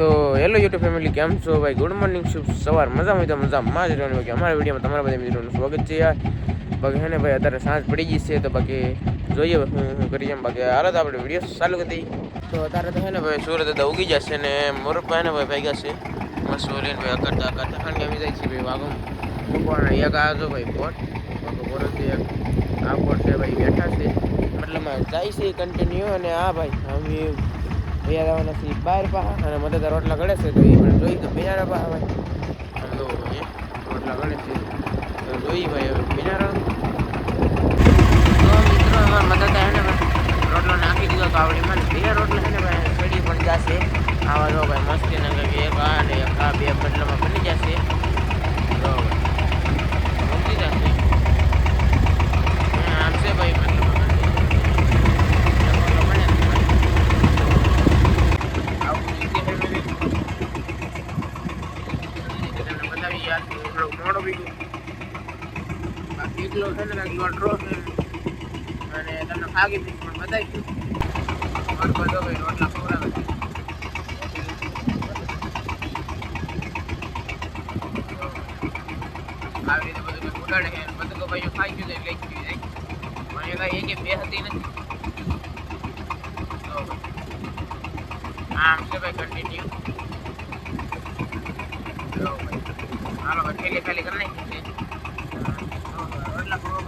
તો hello YouTube family કેમ છો ભાઈ? ગુડ મોર્નિંગ શુભ સવાર? મજા હોય તો મજામાં જ રહેવાનું. બાકી અમારા વિડીયોમાં તમારા બધા મિત્રોનું સ્વાગત છે યાર. બાકી હે ને ભાઈ, અત્યારે સાંજ પડી ગઈ છે, તો બાકી જોઈએ હું હું કરી એમ બાકી હાલ તો આપણે વીડિયો ચાલુ કરી તો અત્યારે તો હે ને ભાઈ, સુરત તો ઉગી જશે ને મોરક ભાઈ ને ભાઈ ગયા છે. મસ્ત ઓલીને ભાઈ અકડતા અકડતા ખાંડી આવી જાય છે ભાઈ વાગમ પણ એક આવ્યો ભાઈ, બોટ. બાકી એક આ બોટ છે ભાઈ, બેઠા છે. મતલબ જાય છે કન્ટિન્યુ અને આ ભાઈ, અમે ભૈયા દાવાના છે બહાર પાહા અને મદદ રોટલા ગળે છે તો એ પણ જોઈ તો બિનારા પાહા ભાઈ આમ રોટલા ગળે છે. તો જોઈ ભાઈ હવે બિનારા તો મિત્રો મદદ એને રોટલો નાખી દીધો તો આવડી મને બે રોટલા છે ને ભાઈ, ચડી પણ જશે. આવા જો ભાઈ મસ્તી ના કે એક આ ને એક આ, બે બદલામાં બની જશે. તો મૂકી જશે. આમ છે ભાઈ મતલબ રોટલો બને છે ભાઈ. આવું રીતે family થોડો મોડો બી બાકી છે ને કાંઈક લોટરો છે અને તમને ખાગી પીસ પણ બતાવી દઉં મારો બધો ભાઈ રોટલા આવી રીતે બધું ઉડાડે છે તો ભાઈઓ ખાઈ ગયું એટલે લઈ ગયું પણ એ કાંઈ એક બે હતી નથી આમ છે ભાઈ કન્ટિન્યુ હાલો થેલી ખાલી કરી નાખી છે રોટલા પણ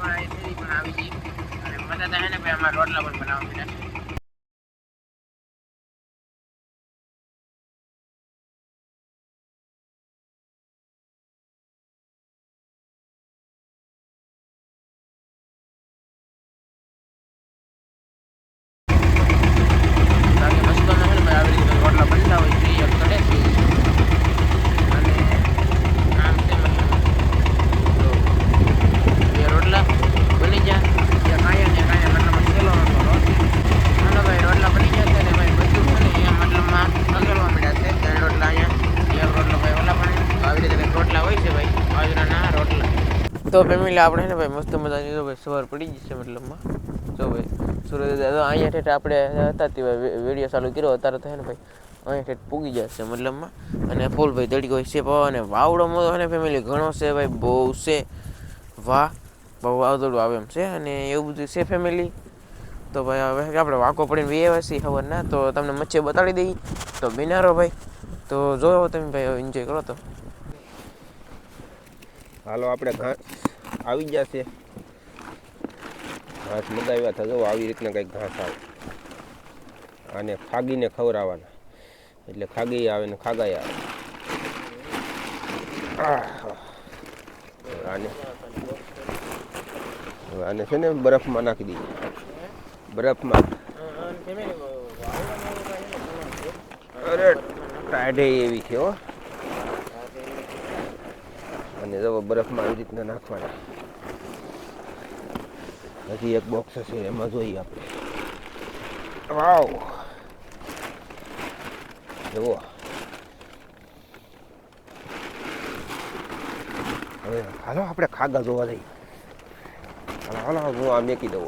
આવી ગઈ અને મજા હે ને ભાઈ અમારે રોટલા પણ બનાવવા માંડ્યા બાકી મસ્ત હે ને ભાઈ આવી રીતે રોટલા બનતા હોય છે એ કરે છે અને આમ છે મતલબ જો બે રોટલા બની ગયા ત્યાં કાયા ને કાયા મતલબ છેલ્લો રોટલો રોટ હાલો ભાઈ રોટલા બની ગયા છે ને ભાઈ બધું છે ને અહીંયા મતલબમાં સંગલવા મળ્યા છે ત્રણ રોટલા અહીંયા એક રોટલો ભાઈ ઓલા પણ તો આવી રીતે કંઈક રોટલા હોય છે ભાઈ બાજરાના રોટલા તો ફેમિલી આપણે ને ભાઈ મસ્ત મજાની તો ભાઈ સવાર પડી જશે મતલબમાં જો ભાઈ સુરત દાદા, અહીંયા ઠેઠ આપણે હતા તે વીડિયો ચાલુ કર્યો, અત્યારે થાય ને ભાઈ અહીંયા ઠેઠ પૂગી જશે મતલબમાં અને ફૂલ ભાઈ તડકો છે અને વાવડો મોટો અને ફેમિલી ઘણો છે ભાઈ, બહુ છે. વાહ, બહુ વાવદોડું આવે એમ છે અને એવું બધું છે ફેમિલી તો ભાઈ હવે આપણે વાંકો પડીને બે આવ્યા ખબર ના તો તમને મચ્છી બતાડી દઈ. તો બિનારો ભાઈ. તો જોયો તમે ભાઈ એન્જોય કરો તો. હાલો, આપણે ઘાસ આવી જશે ઘાસ મગાવ્યા હતા. જો, આવી રીતના કંઈક ઘાસ આવે. આને ખાગીને ખવડાવવાના. એટલે ખાગી આવે ને ખાગાઈ આવે. આને આને છે ને બરફમાં નાખી દઈએ. બરફમાં. અરે, ટાઢે એવી છે, હો. અને જો બરફમાં આવી રીતના નાખવાના. હજી એક બોક્સ હશે એમાં જોઈએ આપણે. વાવ. જુઓ. હવે હાલો આપણે ખાગા જોવા જઈએ. હાલો હાલો હું આ મેકી દઉં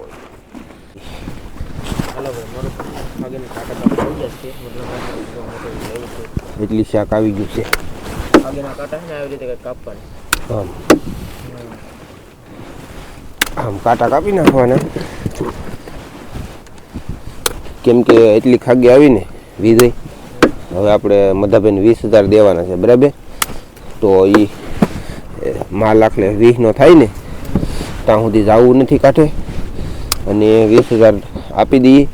એટલી શાક આવી ગયું છે. કાંટા છે ને આવી રીતે કંઈક કાપવાના. આમ. આમ કાંટા કાપી નાખવાના. કેમ કે એટલી ખાગી આવીને વિજય હવે આપણે મધાબેન વીસ હજાર દેવાના છે, બરાબર? તો એ માલ આખલે વીસનો થાય ને, ત્યાં સુધી જવું નથી કાંઠે. અને વીસ હજાર આપી દઈએ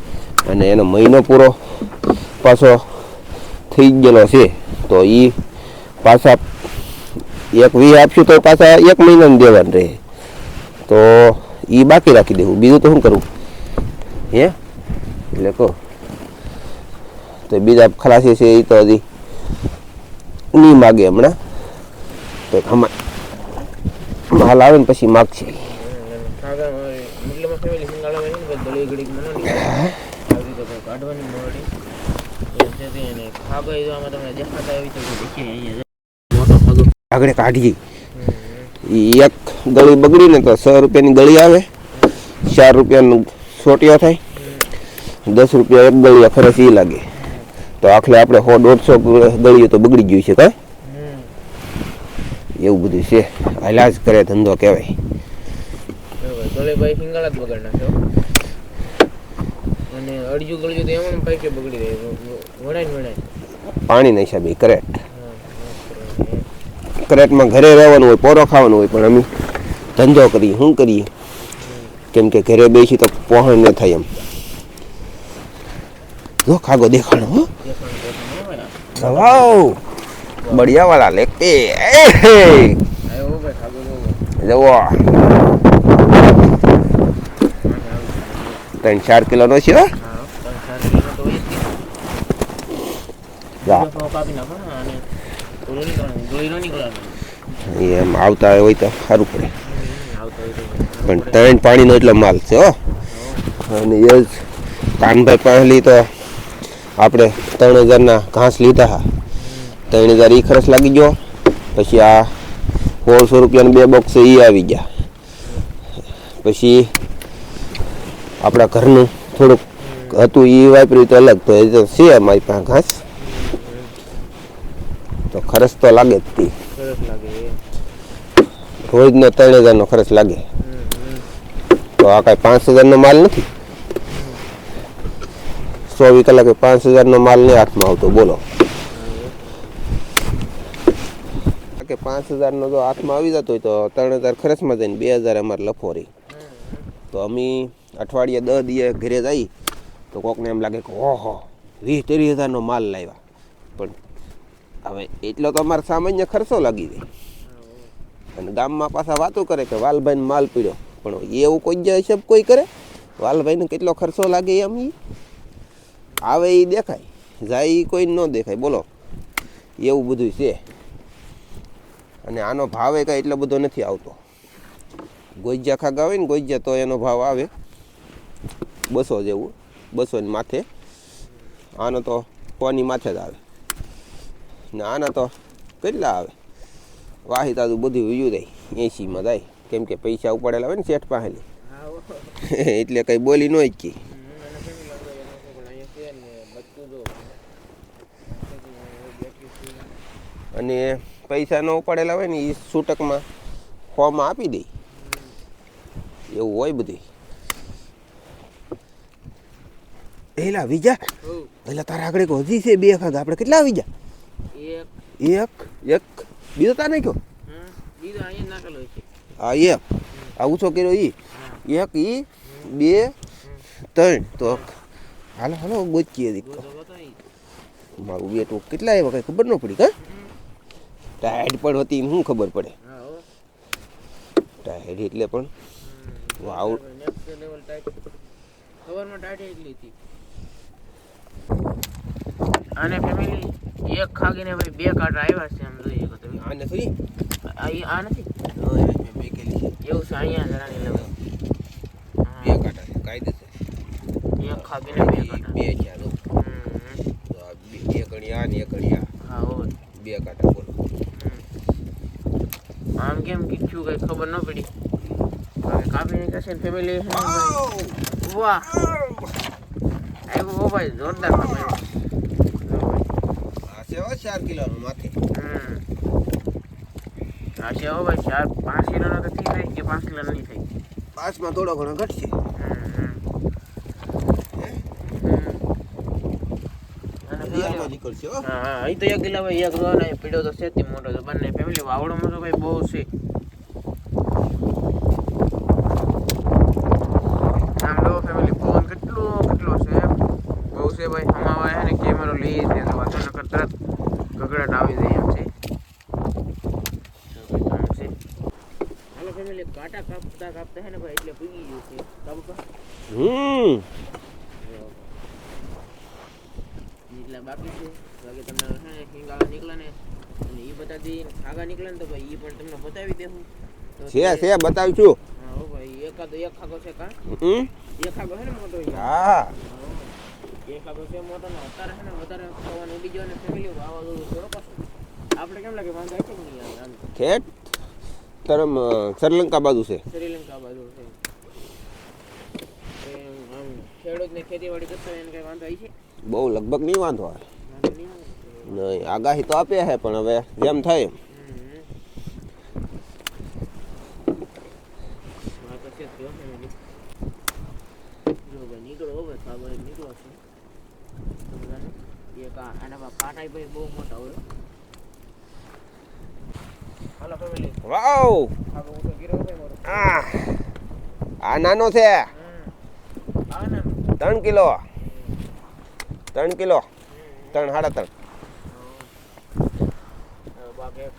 અને એનો મહિનો પૂરો પાછો થઈ ગયેલો છે. તો એ પાછા એક વી આપશું તો પાછા એક મહિનાનું દેવાનું રહે. તો એ બાકી રાખી દેવું. બીજું તો શું કરવું હે? એટલે કહો. તો બીજા ખલાસી છે એ તો હજી નહીં માગે હમણાં. તો હમણાં માલ આવે ને પછી માગશે. આગળ કાઢીએ એક ગળી બગડી ને તો સો રૂપિયાની ગળી આવે. ચાર રૂપિયાનું સોટિયો થાય. દસ રૂપિયા એક ગળી ફરસ એ લાગે. તો આખલે આપણે સો દોઢસો ગળીઓ તો બગડી ગયું છે કાં? એવું બધું છે. હાલાજ કરે ધંધો કહેવાય. પાણી ના હિસાબે બગાડ કરેટમાં ઘરે રહેવાનું હોય પોરો ખાવાનું હોય પણ અમે ધંધો કરીએ શું કરીએ. કેમ કે ઘરે બેસી તો પહોણ ન થાય એમ. જો ખાગો દેખાણો વાવ. બળિયાવાળા લેકે જવો ત્રણ ચાર કિલોનો છે ત્રણ ચાર કિલો તો એમ આવતા હોય તો સારું પડે. પણ ત્રણ પાણીનો એટલો માલ છે, હો. અને એ જ કાનભાઈ પહેલી તો આપણે ત્રણ હજારના ઘાસ લીધા હા. ત્રણ હજાર એ ખર્ચ લાગી ગયો, પછી આ સોળસો રૂપિયાના બે બોક્સ એ આવી ગયા. પછી આપણા ઘરનું થોડુંક હતું એ વાપર્યું તો અલગ તો એ તો છે અમારી પાસે ઘાસ. તો ખર્ચ તો લાગે જ તી. રોજનો ત્રણ હજારનો ખર્ચ લાગે. તો આ કાંઈ પાંચ હજારનો માલ નથી? ચોવીસ કલાકે પાંચ હજારનો માલ નહીં હાથમાં આવતો બોલો. કે પાંચ હજારનો જો હાથમાં આવી જતો હોય તો ત્રણ હજાર ખર્ચમાં જઈને બે હજાર અમારે લફોરી તો અમે અઠવાડિયે દસ દીએ ઘરે જઈ તો કોકને એમ લાગે કે ઓહો વીસ ત્રીસ હજારનો માલ લાવ્યા. પણ હવે એટલો તો અમારે સામાન્ય ખર્ચો લાગી જાય. અને ગામમાં પાછા વાતો કરે કે વાલભાઈને માલ પીડ્યો. પણ એવું કોઈ જ હિસાબ કોઈ કરે? વાલભાઈને કેટલો ખર્ચો લાગે એમ એ આવે એ દેખાય. જાય કોઈ ન દેખાય. બોલો. એવું બધું છે. અને આનો ભાવ એ કાંઈ એટલો બધો નથી આવતો. ગોજિયા ખાગા હોય ને ગોજિયા તો એનો ભાવ આવે. બસો જેવું. બસોની માથે. આનો તો કોની માથે જ આવે. ને આના તો કેટલા આવે? વાહી તાજુ બધું વયું જાય એસીમાં જાય. કેમ કે પૈસા ઉપાડેલા હોય ને શેઠ પાસેથી. એટલે કઈ બોલી ન જ અને પૈસા ન ઉપાડેલા હોય ને એ છૂટકમાં ફોર્મ આપી દે. એવું હોય બધું એલા વિજા પેલા તારા આગળ હજી છે બે ખાધા આપણે કેટલા આવી એક. એક બીજો તા નાખ્યો? હા એક. આ ઓછો કર્યો ઈ? એક ઈ બે ત્રણ. તો હાલો હાલો ગોચીએ દીકરો મારું બેટું કેટલા એવા કઈ ખબર ન પડી કા? ટાયર્ડ પણ હતી શું ખબર પડે? ટાયર્ડ એટલે પણ. વાવ. સવારમાં tight એટલી હતી. અને ફેમિલી એક ખાગીને ભાઈ બે કાંટા આવ્યા છે આમ જોઈએ તો તમે. આ ઈ- આ નથી? એવું છે અહીંયા જરાની લેવલ બે કાંટા છે કાયદેસર એક ખાગીને બે કાંટા બે છે બે બે ને એક ઘણી હા હો બે કાંટા બોલો. આમ કેમ કીધું કઈ ખબર ન પડી? કાપીને કશે ફેમિલી વાહ. આવ્યો ભાઈ જોરદાર છે હો ચાર કિલોનું માથે. હમ. આ છે હો ભાઈ ચાર પાંચ કિલોનો તો થઈ જાય કે પાંચ કિલો નહીં થાય? પાંચમાં થોડો ઘણો ઘટશે. નીકળશે હા. હા અહીં તો એક કિલો ભાઈ એક ને પીડો તો છે મોટો તો બંને ફેમિલી વાવડોમાં તો ભાઈ બહુ છે. આમ લો ફેમિલી પવન કેટલો કેટલો છે? બહુ છે ભાઈ હમાવા હે ને કેમેરો લઈ વાતો તરત ગગડાટ આવી રહ્યા છે. તો ભાઈ આમ છે હાલો ફેમિલી કાંટા કાપતા કાપતા હે ને ભાઈ એટલે પૂગી ગયું છે. કાપો હમ. એટલા બાકી છે બાકી તમને હે ને હિંગાળા નીકળે ને અને એ બતાવી આગા નીકળે ને તો ભાઈ એ પણ તમને બતાવી દેવું તો છે છે હા ભાઈ એકાદો એક ખાગો છે કા? હમ. એક ખાગો છે ને મોટો હા. હા. એક ખાગો છે મોટો અત્યારે છે ને વધારે પવન ઉડી ગયો ને ફેમિલી વાવાઝોડું હો પાછું. આપણે કેમ લાગે વાંધો કે નહીં આવે આમ? ખેત તરમ શ્રીલંકા બાજુ છે. શ્રીલંકા બાજુ છે. ખેડૂત આમ ખેતીવાડી કરતા એને કઈ વાંધો આવી છે? બહુ લગભગ નહીં વાંધો આવે. નહીં આગાહી તો આપે છે પણ હવે જેમ થાય એમ. નીકળો છે. એક આ પાટાઈ ભાઈ બહુ મોટા હોય હાલો ફેમિલી વાવ! આગળ ઊંધો ગીરો ભાઈ મારો આ આ નાનો છે. ત્રણ કિલો. ત્રણ કિલો. ત્રણ સાડા ત્રણ.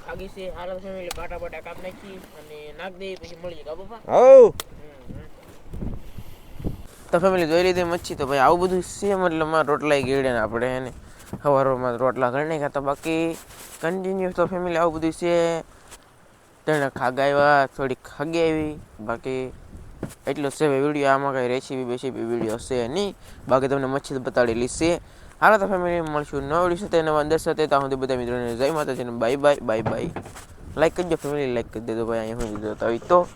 ખાગી છે હાલો ફેમિલી કાટા બાટા કાપ નાખી અને નાખ દે પછી મળી જાય બાપા હવ. તો ફેમિલી જોઈ લીધી મચ્છી, તો ભાઈ આવું બધું છે મતલબમાં રોટલા ગેડે ને આપણે એને. સવારમાં રોટલા ઘર નહીં ખાતા, બાકી કન્ટિન્યુ તો ફેમિલી આવું બધું છે. તેને ખાગાવ્યા આવ્યા થોડી ખાગી આવી, બાકી એટલો છે વીડિયો આમાં કંઈ રેસીપી બેસીપી વીડિયો છે નહીં. બાકી તમને મચ્છી તો બતાડેલી છે. હાલો તો ફેમિલી મળશું નવા વીડિયો સાથે, નવા અંદર સાથે. ત્યાં સુધી બધા મિત્રોને જય માતાજીને bye bye bye bye like કરજો ફેમિલી લાઈક કરી દેજો ભાઈ, અહીંયા હું જોતા હોય તો.